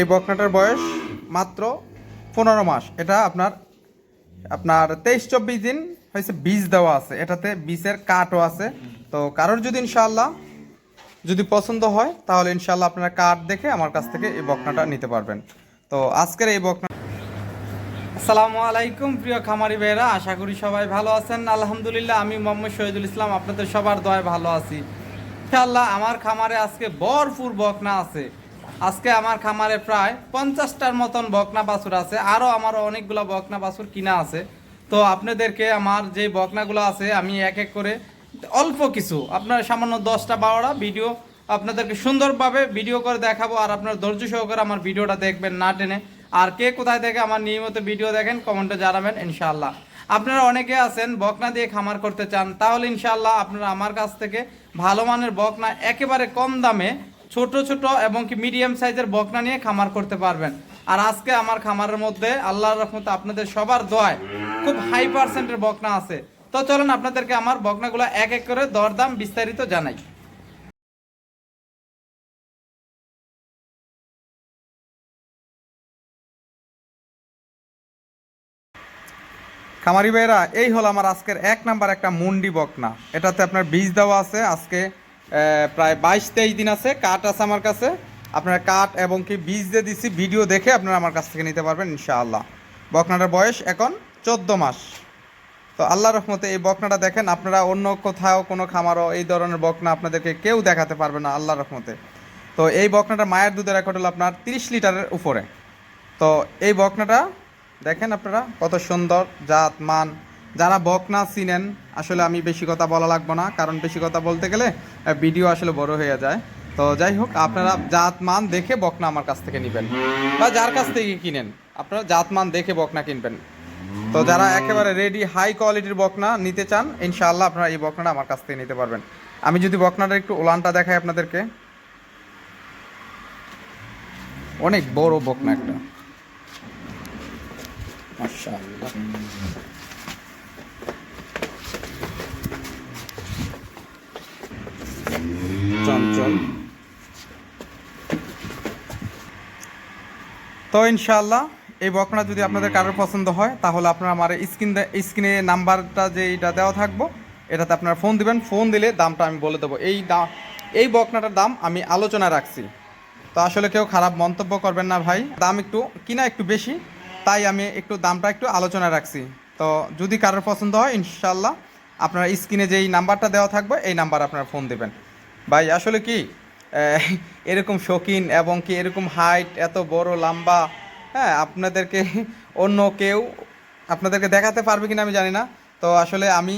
এই বকনাটার বয়স মাত্র পনেরো মাস। এটা আপনার আপনার তেইশ চব্বিশ দিন হয়েছে বীজ দেওয়া আছে। এটাতে বীজের কাঠও আছে। তো কারোর যদি ইনশাআল্লাহ যদি পছন্দ হয়, তাহলে ইনশাআল্লাহ আপনারা কাঠ দেখে আমার কাছ থেকে এই বকনাটা নিতে পারবেন। তো আজকের এই বকনা আসসালামু আলাইকুম প্রিয় খামারি ভাইরা আশা করি সবাই ভালো আছেন। আলহামদুলিল্লাহ, আমি মোহাম্মদ শহীদুল ইসলাম। আপনাদের সবার দয় ভালো আছি। ইনশাআল্লাহ, আমার খামারে আজকে ভরপুর বকনা আছে। আজকে আমার খামারে প্রায় পঞ্চাশটার মতন বকনা বাছুর আছে। আরও আমার অনেকগুলো বকনা বাছুর কিনা আছে। তো আপনাদেরকে আমার যে বকনাগুলো আছে, আমি এক এক করে অল্প কিছু, আপনার সামান্য দশটা বারোটা ভিডিও আপনাদেরকে সুন্দরভাবে ভিডিও করে দেখাবো আর আপনার ধৈর্য সহকারে আমার ভিডিওটা দেখবেন না টেনে। আর কে কোথায় থেকে আমার নিয়মিত ভিডিও দেখেন, কমেন্টে জানাবেন ইনশাআল্লাহ। আপনারা অনেকে আছেন বকনা দিয়ে খামার করতে চান, তাহলে ইনশাআল্লাহ আপনারা আমার কাছ থেকে ভালো মানের বকনা একেবারে কম দামে ছোট ছোট এবং কি মিডিয়াম সাইজের বকনা নিয়ে খামার করতে পারবেন। আর আজকে আমার খামারের মধ্যে আল্লাহর রহমতে আপনাদের সবার দোয়ায় খুব হাই পার্সেন্টের বকনা আছে। তো চলুন আপনাদেরকে আমার বকনাগুলো এক এক করে দরদাম বিস্তারিত জানাই। খামারি ভাইরা এই হলো আমার আজকের এক নাম্বার একটা মুন্ডি বকনা। এটাতে আপনার বীজ দেওয়া আছে। আজকে প্রায় বাইশ তেইশ দিন আছে, কাঠ আছে আমার কাছে। আপনারা কাঠ এবং কি বীজ দিয়ে দিচ্ছি ভিডিও দেখে আপনারা আমার কাছ থেকে নিতে পারবেন, ইনশাআল্লাহ। বকনাটার বয়স এখন চোদ্দ মাস। তো আল্লাহ রহমতে এই বকনাটা দেখেন, আপনারা অন্য কোথাও কোনো খামারও এই ধরনের বকনা আপনাদেরকে কেউ দেখাতে পারবে না আল্লাহ রহমতে। তো এই বকনাটা মায়ের দুধের রেকর্ড হলো আপনার তিরিশ লিটারের উপরে। তো এই বকনাটা দেখেন আপনারা, কত সুন্দর জাত, মান যারা বকনা চিনেন, আসলে আমি বেশি কথা বলা লাগবো না, কারণ বেশি কথা বলতে গেলে ভিডিও আসলে বড় হয়ে যায়। তো যাই হোক, আপনারা জাত মান দেখে বকনা আমার কাছ থেকে নেবেন। বা যার কাছ থেকে কিনেন, আপনারা জাত মান দেখে বকনা কিনবেন। তো যারা একেবারে রেডি হাই কোয়ালিটির বকনা নিতে চান, ইনশাআল্লাহ আপনারা এই বকনাটা আমার কাছ থেকে নিতে পারবেন। আমি যদি বকনাটা একটু ওলানটা দেখাই আপনাদেরকে। অনেক বড় বকনা একটা। মাশাআল্লাহ। চঞ্চল তো ইনশাআল্লাহ এই বকনা যদি আপনাদের কারোর পছন্দ হয় তাহলে আপনারা আমার স্ক্রিন স্ক্রিনে নাম্বারটা যে এটা দেওয়া থাকব এটাতে আপনারা ফোন দিবেন। ফোন দিলে দামটা আমি বলে দেবো। এই দাম এই বকনাটার দাম আমি আলোচনা রাখছি। তো আসলে কেউ খারাপ মন্তব্য করবেন না ভাই। দাম একটু কিনা একটু বেশি তাই আমি একটু দামটা একটু আলোচনা রাখছি। তো যদি কারোর পছন্দ হয় ইনশাল্লাহ আপনারা স্ক্রিনে যেই নাম্বারটা দেওয়া থাকবে এই নাম্বার আপনারা ফোন দেবেন। ভাই, আসলে কি এরকম শৌখিন এবং কি এরকম হাইট এত বড়, লম্বা হ্যাঁ আপনাদেরকে অন্য কেউ আপনাদেরকে দেখাতে পারবে কিনা আমি জানি না। তো আসলে আমি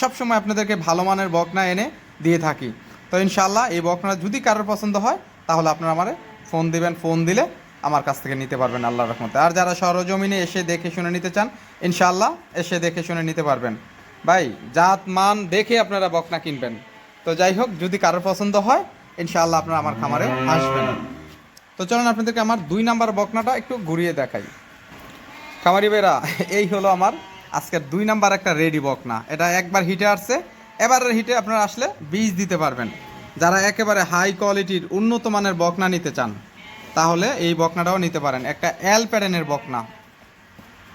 সবসময় আপনাদেরকে ভালো মানের বকনা এনে দিয়ে থাকি। তো ইনশাল্লাহ এই বকনা যদি কারোর পছন্দ হয়, তাহলে আপনারা আমারে ফোন দিবেন ফোন দিলে আমার কাছ থেকে নিতে পারবেন আল্লাহ রহমতে। আর যারা সরজমিনে এসে দেখে শুনে নিতে চান ইনশাল্লাহ এসে দেখে শুনে নিতে পারবেন। ভাই জাত মান দেখে আপনারা বকনা কিনবেন। তো যাই হোক, যদি কারোর পছন্দ হয়, ইনশাআল্লাহ আপনারা আমার খামারে আসবেন। তো চলুন আপনাদেরকে আমার দুই নাম্বার বকনাটা একটু ঘুরিয়ে দেখাই। খামারি বেরা এই হলো আমার আজকের দুই নাম্বার একটা রেডি বকনা। এটা একবার হিটে আসছে, এবারের হিটে আপনারা আসলে বীজ দিতে পারবেন। যারা একেবারে হাই কোয়ালিটির উন্নত মানের বকনা নিতে চান, তাহলে এই বকনাটাও নিতে পারেন। একটা এল প্যাডেনের বকনা।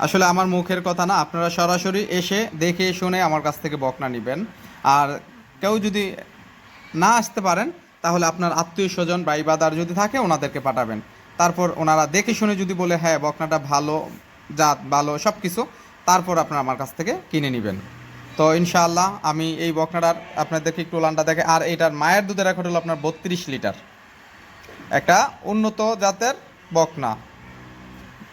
আসলে আমার মুখের কথা না, আপনারা সরাসরি এসে দেখে শুনে আমার কাছ থেকে বকনা নেবেন। আর কেউ যদি না আসতে পারেন, তাহলে আপনার আত্মীয় স্বজন বা ইবাদার যদি থাকে, ওনাদেরকে পাঠাবেন। তারপর ওনারা দেখে শুনে যদি বলে হ্যাঁ বকনাটা ভালো, জাত ভালো সব কিছু তারপর আপনারা আমার কাছ থেকে কিনে নেবেন। তো ইনশাআল্লাহ আমি এই বকনাটার আপনাদেরকে একটু ওলানটা দেখে, আর এইটার মায়ের দুধের রেকর্ড হলো আপনার বত্রিশ লিটার। একটা উন্নত জাতের বকনা।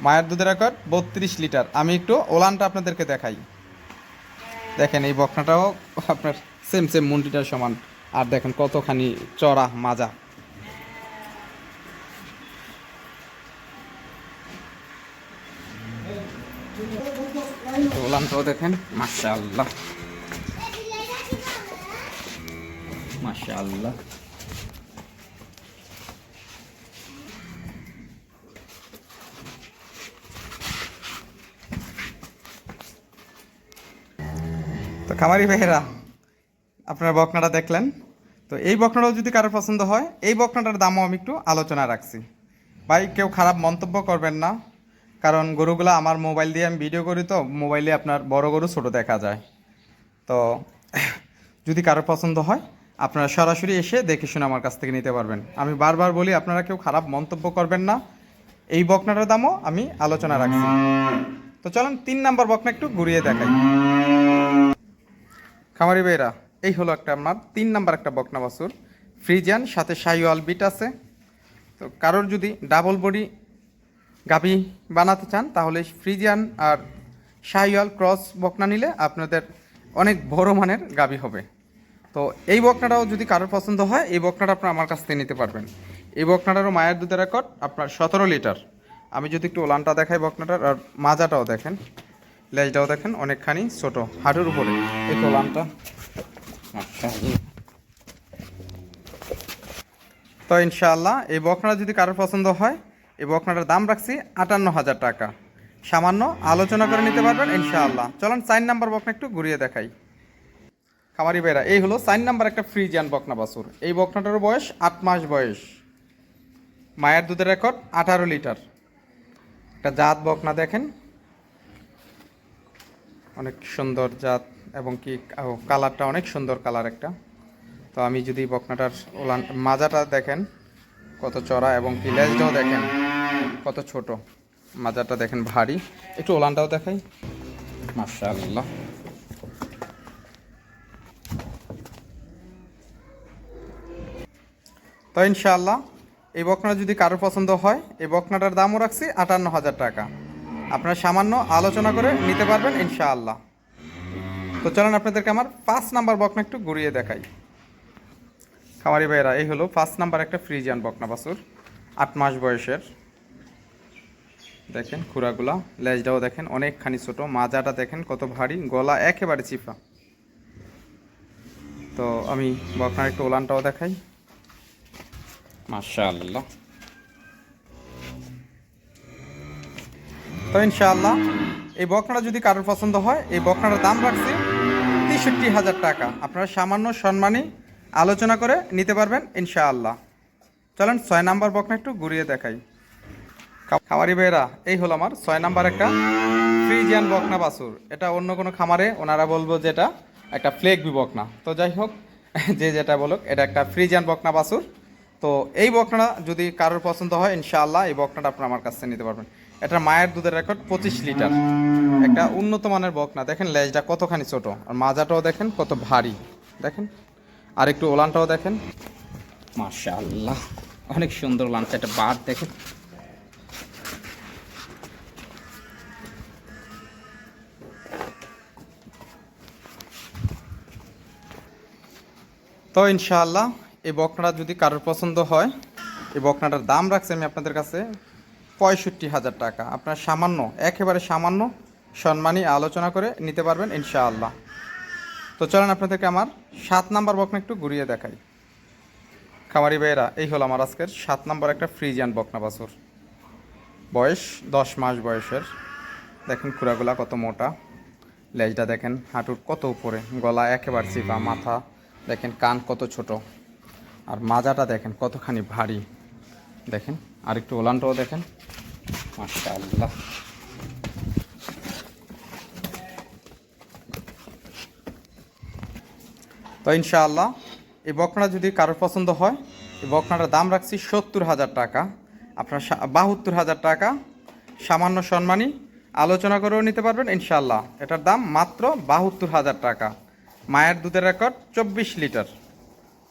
মায়ের দুধের রেকর্ড বত্রিশ লিটার। আমি একটু ওলানটা আপনাদেরকে দেখাই। দেখেন এই বকনাটাও আপনার সেম সেম মুন্ডিটার সমান। আর দেখেন কতখানি চড়া, মাজা। ওলানটাও দেখেন মাশা আল্লাহ আল্লাহ তো খামারি ভাইয়েরা আপনারা বকনাটা দেখলেন? তো এই বকনাটাও যদি কারোর পছন্দ হয়, এই বকনাটার দামও আমি একটু আলোচনা রাখছি। ভাই, কেউ খারাপ মন্তব্য করবেন না, কারণ গরুগুলো আমার মোবাইল দিয়ে আমি ভিডিও করি তো, মোবাইলে আপনার বড় গরু ছোট দেখা যায়। তো যদি কারও পছন্দ হয়, আপনারা সরাসরি এসে দেখে শুনে আমার কাছ থেকে নিতে পারবেন। আমি বারবার বলি, আপনারা কেউ খারাপ মন্তব্য করবেন না। এই বকনাটার দামও আমি আলোচনা রাখছি। তো চলুন, তিন নাম্বার বকনা একটু ঘুরিয়ে দেখাই। খামারি ভাইরা এই হলো একটা আপনার তিন নাম্বার একটা বকনা বাছুর। ফ্রিজিয়ান, সাথে শাইওয়াল বিট আছে। তো কারোর যদি ডাবল বডি গাভি বানাতে চান, তাহলে ফ্রিজিয়ান আর শাইওয়াল ক্রস বকনা নিলে আপনাদের অনেক বড় মানের গাভি হবে। তো এই বকনাটাও যদি কারোর পছন্দ হয়, এই বকনাটা আপনার আমার কাছ থেকে নিতে পারবেন। এই বকনাটারও মায়ের দুধের রেকর্ড, আপনার সতেরো লিটার। আমি যদি একটু ওলানটা দেখাই বকনাটার, আর মাজাটাও দেখেন, লেজটাও দেখেন, অনেকখানি ছোট, হাঁটুর উপরে। এই তো ওলানটা। তো ইনশাআল্লাহ, এই বকনাটা যদি কারোর পছন্দ হয়, এই বকনাটার দাম রাখছি আটান্ন হাজার টাকা। সামান্য আলোচনা করে নিতে পারবেন ইনশাআল্লাহ। চলুন চার নাম্বার বকনা একটু ঘুরিয়ে দেখাই। খামারি বেড়া এই হলো চার নাম্বার একটা ফ্রিজিয়ান বকনা বাছুর। এই বকনাটার বয়স আট মাস বয়স। মায়ের দুধের রেকর্ড আঠারো লিটার। একটা জাত বকনা দেখেন। অনেক সুন্দর জাত। এবং কি কালারটা অনেক সুন্দর কালার একটা। তো আমি যদি বকনাটার ওলান, মাজাটা দেখেন, কত চড়া এবং কি লেজটাও দেখেন, কত ছোট। মাজাটা দেখেন ভারী। একটু ওলানটাও দেখাই। মাশাআল্লাহ। তো ইনশাআল্লাহ, এই বকনা যদি কারোর পছন্দ হয়, এই বকনাটার দামও রাখছি আটান্ন হাজার টাকা। আপনারা সামান্য আলোচনা করে নিতে পারবেন ইনশাআল্লাহ। তো চলেন আপনাদেরকে আমার পাঁচ নাম্বার বকনা একটু ঘুরিয়ে দেখাই। খামারি ভাইয়েরা এই হলো ফার্স্ট নাম্বার একটা ফ্রিজিয়ান বকনা বাসুর আট মাস বয়সের। দেখেন খুরাগুলা লেজটাও দেখেন অনেকখানি ছোট মাজাটা দেখেন কত ভারী গলা একেবারে চিপা। তো আমি বকনার একটু ওলানটাও দেখাই। মাশাআল্লাহ। তো ইনশাআল্লাহ এই বকনাটা যদি কারোর পছন্দ হয় এই বকনাটার দাম রাখছি তেষট্টি হাজার টাকা। আপনারা সামান্য সম্মানী আলোচনা করে নিতে পারবেন, ইনশাআল্লাহ। চলেন, ছয় নাম্বার বকনা একটু ঘুরিয়ে দেখাই। খামারি ভাইয়েরা, এই হলো আমার ছয় নাম্বার একটা ফ্রিজিয়ান বকনা বাছুর। এটা অন্য কোনো খামারে ওনারা বলব যে এটা একটা ফ্লেক বি বকনা। তো যাই হোক, যে যেটা বলুক, এটা একটা ফ্রিজিয়ান বকনা বাছুর। তো এই বকনাটা যদি কারোর পছন্দ হয়, ইনশাআল্লাহ এই বকনাটা আপনার আমার কাছ থেকে নিতে পারবেন। এটা মায়ের দুধের রেকর্ড পঁচিশ লিটার একটা উন্নত মানের বকনা। দেখেন লেজটা কতখানি ছোট। আর মাজাটাও দেখেন কত ভারী। দেখেন? আর একটু ওলানটাও দেখেন। মাশাআল্লাহ, অনেক সুন্দর লাঞ্চ একটা বার দেখেন। তো ইনশাআল্লাহ, এই বকনাটা যদি কারোর পছন্দ হয়, এই বকনাটার দাম রাখছি আমি আপনাদের কাছে। পঁয়ষট্টি হাজার টাকা। আপনার সামান্য, একেবারে সামান্য সম্মানী আলোচনা করে নিতে পারবেন ইনশাআল্লাহ। তো চলেন আপনাদেরকে আমার সাত নাম্বার বকনা একটু ঘুরিয়ে দেখাই। খামারি ভাইয়েরা, এই হলো আমার আজকের সাত নম্বর একটা ফ্রিজিয়ান বকনা বাছুর। বয়স দশ মাস বয়সের। দেখেন খুঁড়াগুলা কত মোটা। লেজটা দেখেন হাঁটুর কত উপরে। গলা একেবারে চিপা, মাথা দেখেন কান কত ছোট। আর মাজাটা দেখেন কতখানি ভারী। দেখেন আর একটু ওলানটাও দেখেন। মাশাআল্লাহ। তো ইনশাআল্লাহ, এই বকনা যদি কারোর পছন্দ হয়, এই বকনাটার দাম রাখছি সত্তর হাজার টাকা। আপনার বাহাত্তর হাজার টাকা, সামান্য সম্মানী আলোচনা করেও নিতে পারবেন ইনশাআল্লাহ। এটার দাম মাত্র বাহাত্তর হাজার টাকা। মায়ের দুধের রেকর্ড চব্বিশ লিটার।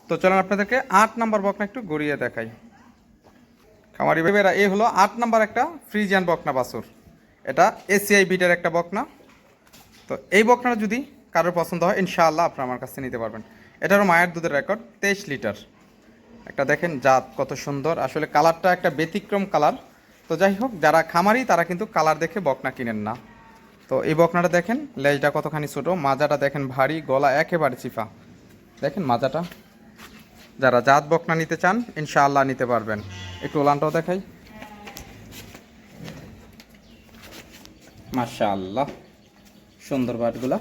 তো চলেন আপনাদেরকে আট নম্বর বকনা একটু গড়িয়ে দেখাই। খামারি বেবেরা এই হলো আট নাম্বার একটা ফ্রিজিয়ান বকনা বাছুর। এটা এসিআই বিটের একটা বকনা। তো এই বকনাটা যদি কারোর পছন্দ হয়, ইনশাআল্লাহ আপনারা আমার কাছ নিতে পারবেন। এটারও মায়ের দুধের রেকর্ড তেইশ লিটার। একটা দেখেন জাত কত সুন্দর। আসলে কালারটা একটা ব্যতিক্রম কালার। তো যাই হোক, যারা খামারি, তারা কিন্তু কালার দেখে বকনা কিনেন না। তো এই বকনাটা দেখেন, লেজটা কতখানি ছোটো। মাজাটা দেখেন ভারী, গলা একেবারে চিফা দেখেন মাজাটা। যারা জাত বকনা নিতে চান, ইনশাআল্লাহ নিতে পারবেন। একটু ওলানটাও দেখাই। মাশাআল্লাহ, সুন্দর বাটগুলা।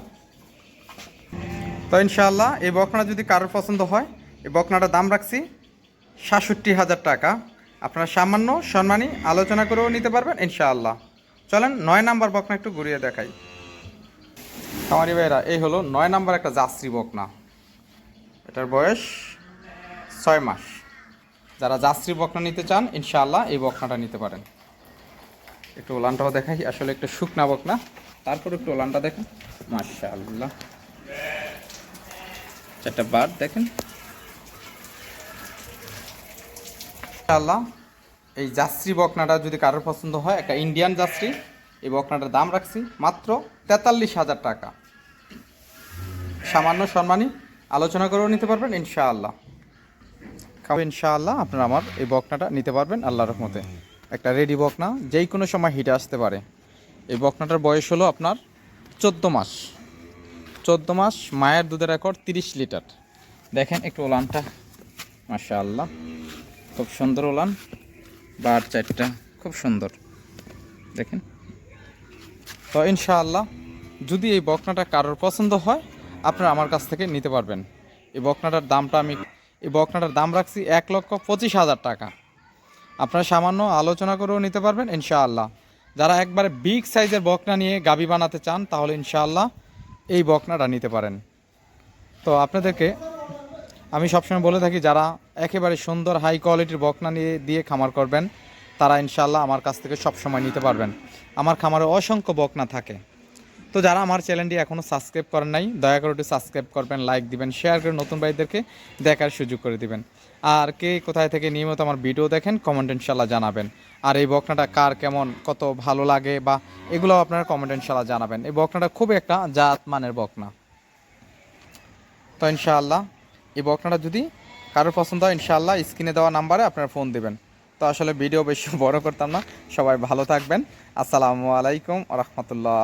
তো ইনশাআল্লাহ, এই বকনা যদি কারোর পছন্দ হয়, এই বকনাটার দাম রাখছি সাতষট্টি হাজার টাকা। আপনারা সামান্য সম্মানী আলোচনা করেও নিতে পারবেন, ইনশাআল্লাহ। চলেন, নয় নাম্বার বকনা একটু ঘুরিয়ে দেখাই। খামারি ভাইরা এই হলো নয় নাম্বার একটা জাস্ত্রী বকনা। এটার বয়স ছয় মাস। যারা জাস্ত্রী বকনা নিতে চান, ইনশাআল্লাহ এই বকনাটা নিতে পারেন। একটু ওলানটাও দেখাই, আসলে একটু শুকনা বকনা। তারপর একটু ওলানটা দেখেন। মাশাআল্লাহ। চারটা বার দেখেন। ইনশাআল্লাহ এই যাত্রী বকনাটা যদি কারোর পছন্দ হয়, একটা ইন্ডিয়ান যাত্রী, এই বকনাটার দাম রাখছি মাত্র তেতাল্লিশ হাজার টাকা। সামান্য সম্মানী আলোচনা করেও নিতে পারবেন, ইনশাআল্লাহ। খাবে ইনশাআল্লাহ। আপনারা আমার এই বকনাটা নিতে পারবেন আল্লাহ রহমতে। একটা রেডি বকনা যেই কোনো সময় হিটে আসতে পারে। এই বকনাটার বয়স হলো আপনার চোদ্দ মাস। চোদ্দ মাস, মায়ের দুধের রেকর্ড তিরিশ লিটার। দেখেন একটু ওলানটা। মাশাআল্লাহ। খুব সুন্দর ওলান। বার চারটা। খুব সুন্দর। দেখেন। তো ইনশাআল্লাহ, যদি এই বকনাটা কারোর পছন্দ হয়, আপনারা আমার কাছ থেকে নিতে পারবেন। এই বকনাটার দামটা আমি এই বকনাটার দাম রাখছি এক লক্ষ পঁচিশ হাজার টাকা। আপনারা সামান্য আলোচনা করেও নিতে পারবেন, ইনশাআল্লাহ। যারা একবারে বিগ সাইজের বকনা নিয়ে গাবি বানাতে চান, তাহলে ইনশাআল্লাহ এই বকনাটা নিতে পারেন। তো আপনাদেরকে আমি সবসময় বলে থাকি, যারা একেবারে সুন্দর হাই কোয়ালিটির বকনা নিয়ে, দিয়ে খামার করবেন, তারা ইনশাল্লাহ আমার কাছ থেকে সব সময় নিতে পারবেন। আমার খামারে অসংখ্য বকনা থাকে। তো যারা আমার চ্যানেলটি এখনও সাবস্ক্রাইব করেন নাই, দয়া করে একটু সাবস্ক্রাইব করবেন লাইক দিবেন শেয়ার করে নতুন ভাইদেরকে দেখার সুযোগ করে দিবেন। আর কে কোথায় থেকে নিয়মিত আমার ভিডিও দেখেন কমেন্ট ইনশাল্লাহ জানাবেন। আর এই বকনাটা কার কেমন, কত ভালো লাগে বা এগুলো আপনারা কমেন্ট ইনশাল্লাহ জানাবেন। এই বকনাটা খুবই একটা জাত মানের বকনা। তো ইনশাআল্লাহ, এই বকনাটা যদি কারোর পছন্দ হয়, ইনশাআল্লাহ স্ক্রিনে দেওয়া নাম্বারে আপনারা ফোন দেবেন। তো আসলে ভিডিও বেশি বড় করতাম না, সবাই ভালো থাকবেন। আসসালামু আলাইকুম রহমতুল্লাহ।